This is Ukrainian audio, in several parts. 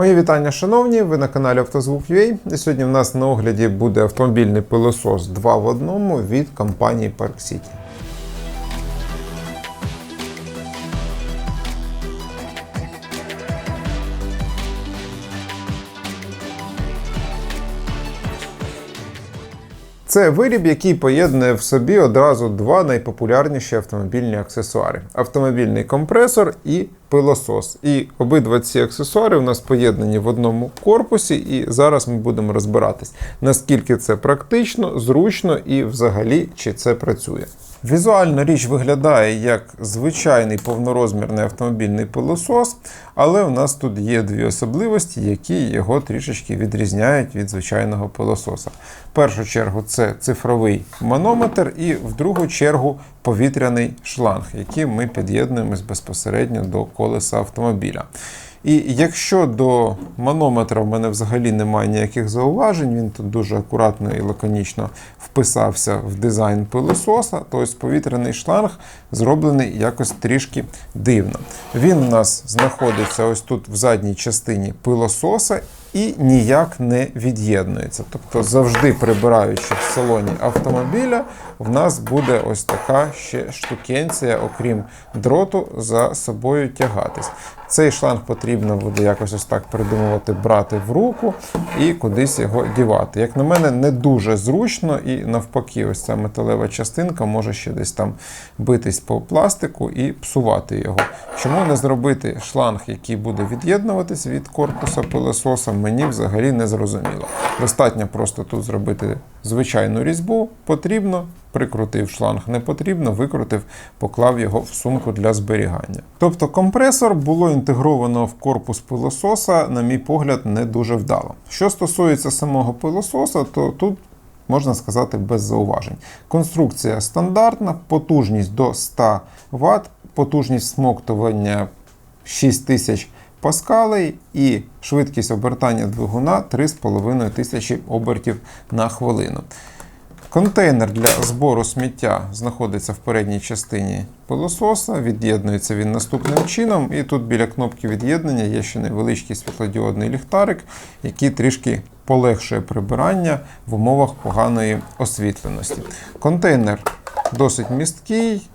Мої вітання, шановні. Ви на каналі Автозвук.ua. І сьогодні в нас на огляді буде автомобільний пилосос 2 в одному від компанії Park City. Це виріб, який поєднує в собі одразу два найпопулярніші автомобільні аксесуари: автомобільний компресор і пилосос. І обидва ці аксесуари у нас поєднані в одному корпусі, і зараз ми будемо розбиратись, наскільки це практично, зручно і взагалі чи це працює. Візуально річ виглядає як звичайний повнорозмірний автомобільний пилосос, але у нас тут є дві особливості, які його трішечки відрізняють від звичайного пилососа. В першу чергу це цифровий манометр, і в другу чергу повітряний шланг, який ми під'єднуємо безпосередньо до колеса автомобіля. І якщо до манометра в мене взагалі немає ніяких зауважень, він тут дуже акуратно і лаконічно вписався в дизайн пилососа, то ось повітряний шланг зроблений якось трішки дивно. Він у нас знаходиться ось тут в задній частині пилососа і ніяк не від'єднується. Тобто, завжди прибираючи в салоні автомобіля, в нас буде ось така ще штукенція, окрім дроту, за собою тягатись. Цей шланг потрібно буде якось ось так придумувати, брати в руку і кудись його дівати. Як на мене, не дуже зручно, і навпаки, ось ця металева частинка може ще десь там битись по пластику і псувати його. Чому не зробити шланг, який буде від'єднуватись від корпуса пилососа, мені взагалі не зрозуміло. Достатньо просто тут зробити звичайну різьбу, потрібно, прикрутив шланг, не потрібно, викрутив, поклав його в сумку для зберігання. Тобто компресор було інтегровано в корпус пилососа, на мій погляд, не дуже вдало. Що стосується самого пилососа, то тут можна сказати без зауважень. Конструкція стандартна, потужність до 100 Вт, потужність смоктування 6000 паскалей і швидкість обертання двигуна 3,5 тисячі обертів на хвилину. Контейнер для збору сміття знаходиться в передній частині пилососа. Від'єднується він наступним чином. І тут біля кнопки від'єднання є ще невеличкий світлодіодний ліхтарик, який трішки полегшує прибирання в умовах поганої освітленості. Контейнер досить місткий.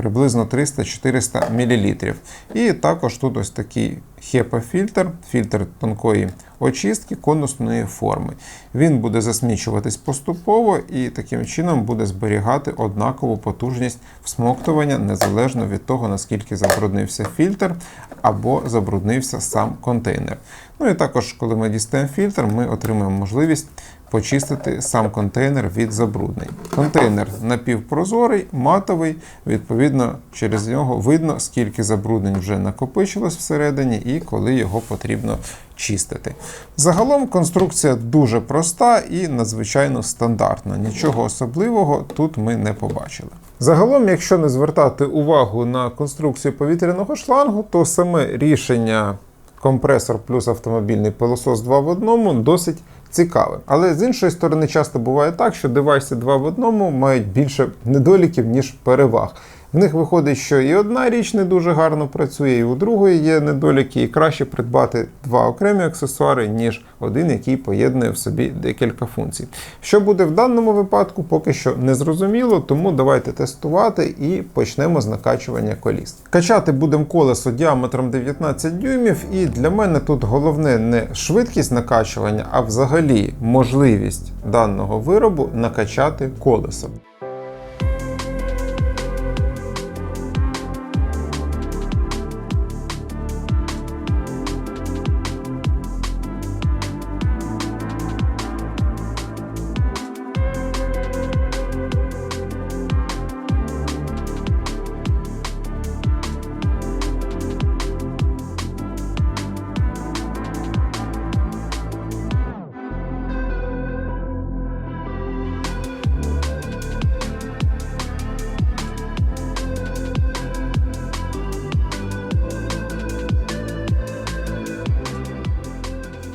Приблизно 300-400 мл. І також тут ось такий HEPA-фільтр, фільтр тонкої очистки конусної форми. Він буде засмічуватись поступово і таким чином буде зберігати однакову потужність всмоктування незалежно від того, наскільки забруднився фільтр або забруднився сам контейнер. Ну і також, коли ми дістаємо фільтр, ми отримаємо можливість почистити сам контейнер від забруднень. Контейнер напівпрозорий, матовий, відповідно, через нього видно, скільки забруднень вже накопичилось всередині і коли його потрібно чистити. Загалом конструкція дуже проста і надзвичайно стандартна. Нічого особливого тут ми не побачили. Загалом, якщо не звертати увагу на конструкцію повітряного шлангу, то саме рішення компресор плюс автомобільний пилосос 2 в одному досить цікаве. Але з іншої сторони, часто буває так, що девайси 2 в одному мають більше недоліків, ніж переваг. В них виходить, що і одна річ не дуже гарно працює, і у другої є недоліки, і краще придбати два окремі аксесуари, ніж один, який поєднує в собі декілька функцій. Що буде в даному випадку, поки що не зрозуміло, тому давайте тестувати і почнемо з накачування коліс. Качати будемо колесо діаметром 19 дюймів, і для мене тут головне не швидкість накачування, а взагалі можливість даного виробу накачати колесо.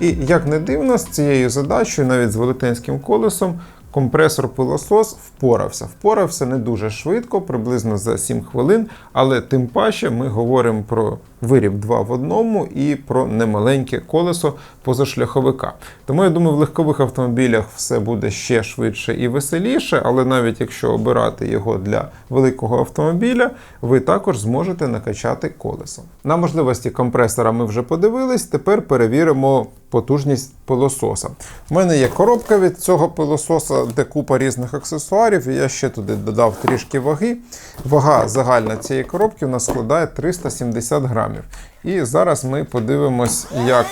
І як не дивно, з цією задачею, навіть з велетенським колесом, компресор пилосос впорався. Впорався не дуже швидко, приблизно за 7 хвилин, але тим паче ми говоримо про виріб два в одному і про немаленьке колесо позашляховика. Тому я думаю, в легкових автомобілях все буде ще швидше і веселіше, але навіть якщо обирати його для великого автомобіля, ви також зможете накачати колесо. На можливості компресора ми вже подивились. Тепер перевіримо потужність пилососа. У мене є коробка від цього пилососа, де купа різних аксесуарів, і я ще туди додав трішки ваги. Вага загальна цієї коробки у нас складає 370 грамів. І зараз ми подивимось, як.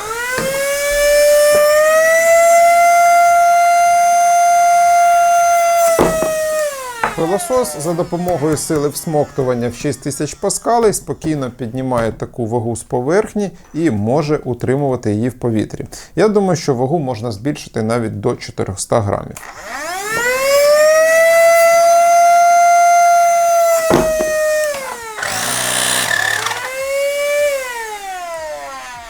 Пилосос за допомогою сили всмоктування в 6000 паскалей спокійно піднімає таку вагу з поверхні і може утримувати її в повітрі. Я думаю, що вагу можна збільшити навіть до 400 грамів.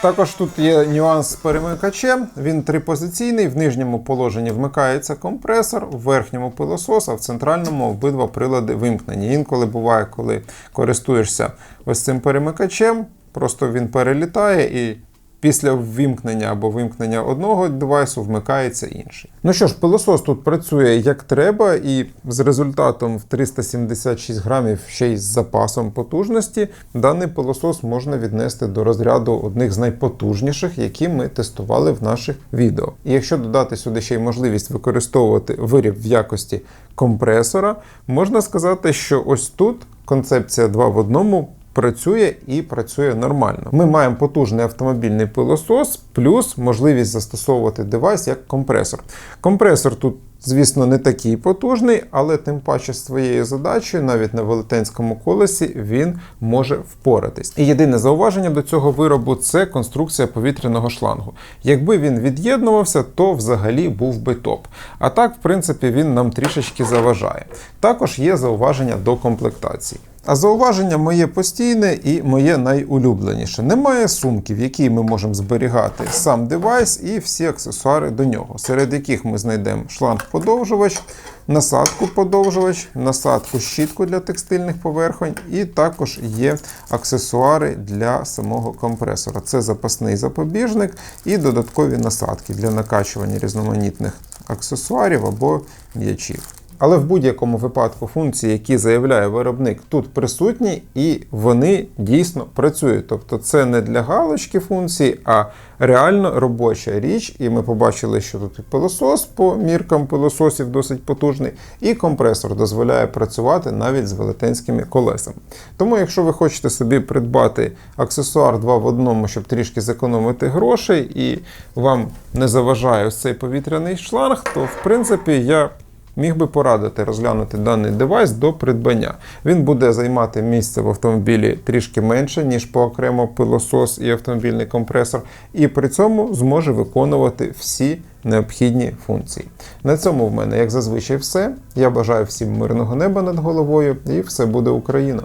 Також тут є нюанс з перемикачем. Він трипозиційний. В нижньому положенні вмикається компресор, в верхньому пилосос, а в центральному обидва прилади вимкнені. Інколи буває, коли користуєшся ось цим перемикачем, просто він перелітає і. Після ввімкнення або вимкнення одного девайсу вмикається інший. Ну що ж, пилосос тут працює як треба, і з результатом в 376 грамів ще й з запасом потужності даний пилосос можна віднести до розряду одних з найпотужніших, які ми тестували в наших відео. І якщо додати сюди ще й можливість використовувати виріб в якості компресора, можна сказати, що ось тут концепція 2 в одному працює і працює нормально. Ми маємо потужний автомобільний пилосос, плюс можливість застосовувати девайс як компресор. Компресор тут. Звісно, не такий потужний, але тим паче своєю задачею, навіть на велетенському колесі, він може впоратись. І єдине зауваження до цього виробу це конструкція повітряного шлангу. Якби він від'єднувався, то взагалі був би топ. А так, в принципі, він нам трішечки заважає. Також є зауваження до комплектації. А зауваження моє постійне і моє найулюбленіше. Немає сумки, в якій ми можемо зберігати сам девайс і всі аксесуари до нього, серед яких ми знайдемо шланг-подовжувач, насадку подовжувач, насадку щітку для текстильних поверхонь, і також є аксесуари для самого компресора. Це запасний запобіжник і додаткові насадки для накачування різноманітних аксесуарів або м'ячів. Але в будь-якому випадку функції, які заявляє виробник, тут присутні і вони дійсно працюють. Тобто це не для галочки функції, а реально робоча річ. І ми побачили, що тут і пилосос по міркам пилососів досить потужний, і компресор дозволяє працювати навіть з велетенськими колесами. Тому, якщо ви хочете собі придбати аксесуар 2 в одному, щоб трішки зекономити грошей, і вам не заважає ось цей повітряний шланг, то в принципі я міг би порадити розглянути даний девайс до придбання. Він буде займати місце в автомобілі трішки менше, ніж по окремо пилосос і автомобільний компресор, і при цьому зможе виконувати всі необхідні функції. На цьому в мене, як зазвичай, все. Я бажаю всім мирного неба над головою, і все буде Україна!